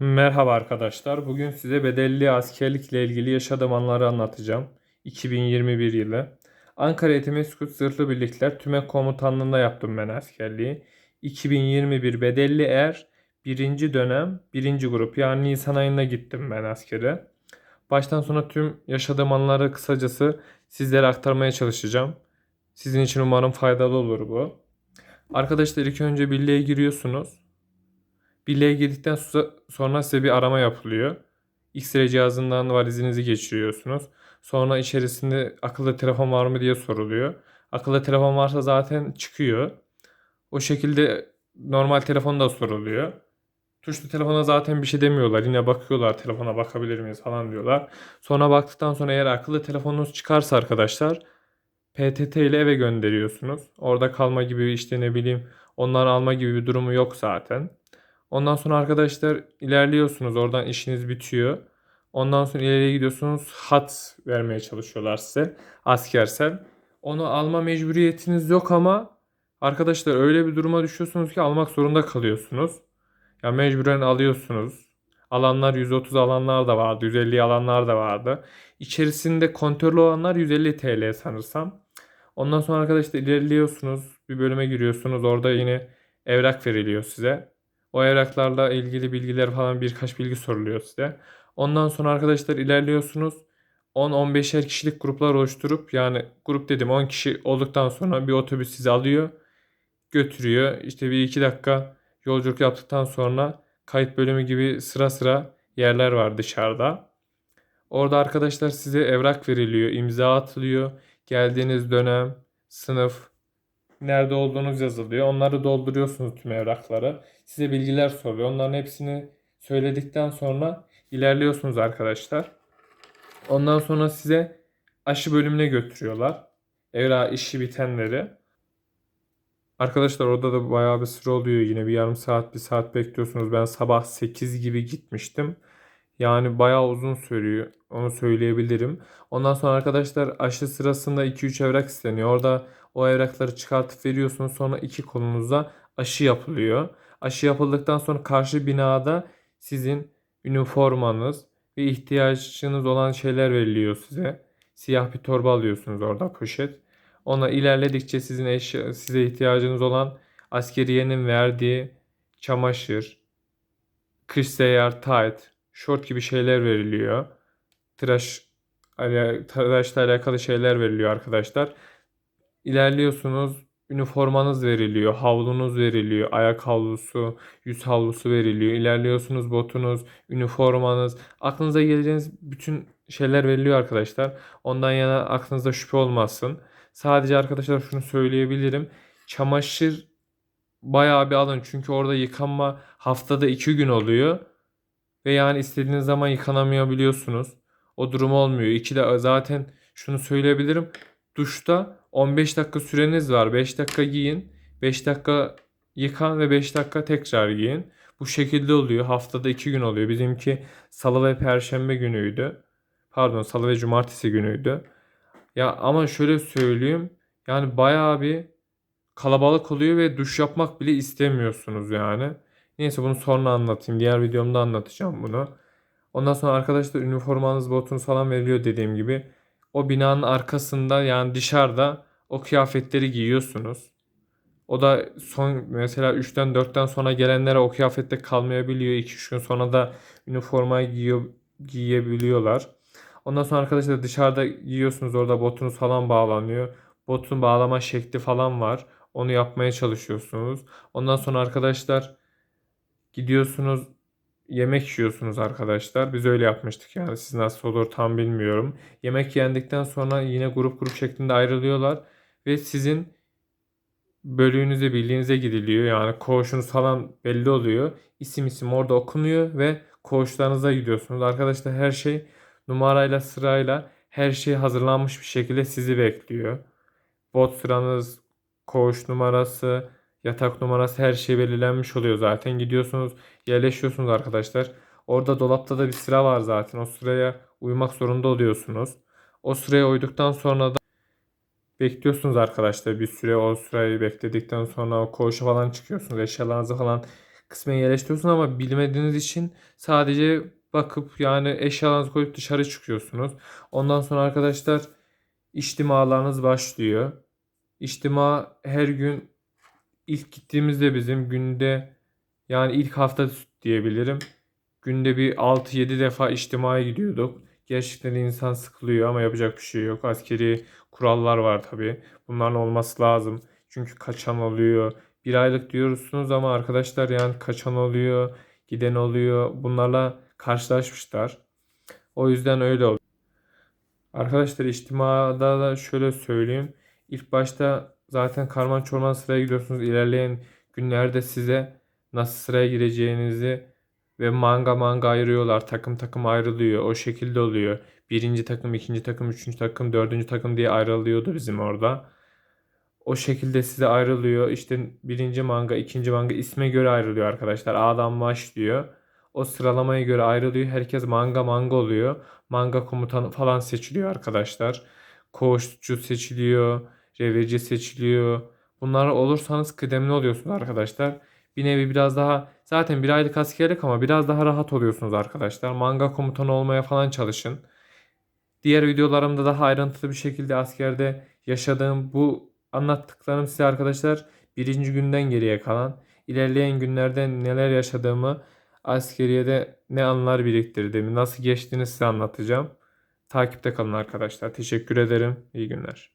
Merhaba arkadaşlar. Bugün size bedelli askerlikle ilgili yaşadığım anları anlatacağım. 2021 yılı. Ankara Etimeskut Zırhlı Birlikler Tümek Komutanlığı'nda yaptım ben askerliği. 2021 bedelli er 1. dönem 1. grup yani Nisan ayında gittim ben askere. Baştan sona tüm yaşadığım anları kısacası sizlere aktarmaya çalışacağım. Sizin için umarım faydalı olur bu. Arkadaşlar ilk önce birliğe giriyorsunuz. Birliğe girdikten so- sonra size bir arama yapılıyor. X-ray cihazından valizinizi geçiriyorsunuz. Sonra içerisinde akıllı telefon var mı diye soruluyor. Akıllı telefon varsa zaten çıkıyor. O şekilde normal telefon da soruluyor. Tuşlu telefona zaten bir şey demiyorlar. Yine bakıyorlar telefona bakabilir miyiz falan diyorlar. Sonra baktıktan sonra eğer akıllı telefonunuz çıkarsa arkadaşlar PTT ile eve gönderiyorsunuz. Orada kalma gibi işte ne bileyim onları alma gibi bir durumu yok zaten. Ondan sonra arkadaşlar ilerliyorsunuz. Oradan işiniz bitiyor. Ondan sonra ileriye gidiyorsunuz. Hat vermeye çalışıyorlar size. Askersel. Onu alma mecburiyetiniz yok ama arkadaşlar öyle bir duruma düşüyorsunuz ki almak zorunda kalıyorsunuz. Ya mecburen alıyorsunuz. Alanlar 130 alanlar da vardı. 150 alanlar da vardı. İçerisinde kontörlü olanlar 150 TL sanırsam. Ondan sonra arkadaşlar ilerliyorsunuz. Bir bölüme giriyorsunuz. Orada yine evrak veriliyor size. O evraklarla ilgili bilgiler falan birkaç bilgi soruluyor size. Ondan sonra arkadaşlar ilerliyorsunuz. 10-15'er kişilik gruplar oluşturup yani grup dedim 10 kişi olduktan sonra bir otobüs sizi alıyor. Götürüyor. İşte bir iki dakika yolculuk yaptıktan sonra kayıt bölümü gibi sıra sıra yerler var dışarıda. Orada arkadaşlar size evrak veriliyor, imza atılıyor. Geldiğiniz dönem, sınıf, nerede olduğunuz yazılıyor. Onları dolduruyorsunuz tüm evrakları. Size bilgiler soruyor. Onların hepsini söyledikten sonra ilerliyorsunuz arkadaşlar. Ondan sonra size aşı bölümüne götürüyorlar. Evra işi bitenleri. Arkadaşlar orada da bayağı bir sıra oluyor. Yine bir yarım saat, bir saat bekliyorsunuz. Ben sabah 8 gibi gitmiştim. Yani bayağı uzun sürüyor. Onu söyleyebilirim. Ondan sonra arkadaşlar aşı sırasında 2-3 evrak isteniyor. Orada o evrakları çıkartıp veriyorsunuz. Sonra iki kolunuzda aşı yapılıyor. Aşı yapıldıktan sonra karşı binada sizin üniformanız ve ihtiyacınız olan şeyler veriliyor size. Siyah bir torba alıyorsunuz orada poşet. Ona ilerledikçe sizin eşya, size ihtiyacınız olan askeriyenin verdiği çamaşır, kış seyyar tayt, şort gibi şeyler veriliyor. Tıraş, tıraşla alakalı şeyler veriliyor arkadaşlar. İlerliyorsunuz. Üniformanız veriliyor, havlunuz veriliyor, ayak havlusu, yüz havlusu veriliyor. İlerliyorsunuz botunuz, üniformanız, aklınıza geleceğiniz bütün şeyler veriliyor arkadaşlar. Ondan yana aklınızda şüphe olmasın. Sadece arkadaşlar şunu söyleyebilirim. Çamaşır bayağı bir alın çünkü orada yıkanma haftada iki gün oluyor. Ve yani istediğiniz zaman yıkanamıyor biliyorsunuz. O durum olmuyor. İki de zaten şunu söyleyebilirim. Duşta 15 dakika süreniz var. 5 dakika giyin. 5 dakika yıkan ve 5 dakika tekrar giyin. Bu şekilde oluyor. Haftada 2 gün oluyor. Bizimki salı ve perşembe günüydü. Pardon salı ve cumartesi günüydü. Ya ama şöyle söyleyeyim. Yani bayağı bir kalabalık oluyor ve duş yapmak bile istemiyorsunuz yani. Neyse bunu sonra anlatayım. Diğer videomda anlatacağım bunu. Ondan sonra arkadaşlar üniformanız, botunuz falan veriliyor dediğim gibi. O binanın arkasında yani dışarıda o kıyafetleri giyiyorsunuz. O da son mesela 3'ten 4'ten sonra gelenlere o kıyafette kalmayabiliyor. 2-3 gün sonra da üniformayı giyiyor, giyebiliyorlar. Ondan sonra arkadaşlar dışarıda giyiyorsunuz orada botunuz falan bağlanıyor. Botun bağlama şekli falan var. Onu yapmaya çalışıyorsunuz. Ondan sonra arkadaşlar gidiyorsunuz yemek yiyorsunuz arkadaşlar. Biz öyle yapmıştık yani siz nasıl olur tam bilmiyorum. Yemek yendikten sonra yine grup grup şeklinde ayrılıyorlar ve sizin bölüğünüze bildiğinize gidiliyor. Yani koğuşunuz falan belli oluyor. İsim isim orada okunuyor ve koğuşlarınıza gidiyorsunuz. Arkadaşlar her şey numarayla sırayla her şey hazırlanmış bir şekilde sizi bekliyor. Bot sıranız, koğuş numarası, yatak numarası her şey belirlenmiş oluyor zaten. Gidiyorsunuz, yerleşiyorsunuz arkadaşlar. Orada dolapta da bir sıra var zaten. O sıraya uymak zorunda oluyorsunuz. O sıraya uyduktan sonra da bekliyorsunuz arkadaşlar bir süre. O sırayı bekledikten sonra o koğuşa falan çıkıyorsunuz. Eşyalarınızı falan kısmen yerleştiriyorsunuz ama bilmediğiniz için sadece bakıp yani eşyalarınızı koyup dışarı çıkıyorsunuz. Ondan sonra arkadaşlar içtimalarınız başlıyor. İçtima her gün ilk gittiğimizde bizim günde yani ilk hafta diyebilirim. Günde bir 6-7 defa içtimaya gidiyorduk. Gerçekten insan sıkılıyor ama yapacak bir şey yok. Askeri kurallar var tabii. Bunların olması lazım. Çünkü kaçan oluyor. Bir aylık diyorsunuz ama arkadaşlar yani kaçan oluyor, giden oluyor. Bunlarla karşılaşmışlar. O yüzden öyle oldu. Arkadaşlar içtimada da şöyle söyleyeyim. İlk başta zaten karman çorman sıraya gidiyorsunuz. İlerleyen günlerde size nasıl sıraya gireceğinizi ve manga manga ayırıyorlar. Takım takım ayrılıyor. O şekilde oluyor. Birinci takım, ikinci takım, üçüncü takım, dördüncü takım diye ayrılıyordu bizim orada. O şekilde size ayrılıyor. İşte birinci manga, ikinci manga isme göre ayrılıyor arkadaşlar. A'dan başlıyor. O sıralamaya göre ayrılıyor. Herkes manga manga oluyor. Manga komutanı falan seçiliyor arkadaşlar. Koğuşçu seçiliyor. Revirci seçiliyor. Bunlar olursanız kıdemli oluyorsunuz arkadaşlar. Bir nevi biraz daha zaten bir aylık askerlik ama biraz daha rahat oluyorsunuz arkadaşlar. Manga komutanı olmaya falan çalışın. Diğer videolarımda daha ayrıntılı bir şekilde askerde yaşadığım bu anlattıklarım size arkadaşlar birinci günden geriye kalan ilerleyen günlerde neler yaşadığımı askeriyede ne anılar biriktirdiğimi nasıl geçtiğini size anlatacağım. Takipte kalın arkadaşlar. Teşekkür ederim. İyi günler.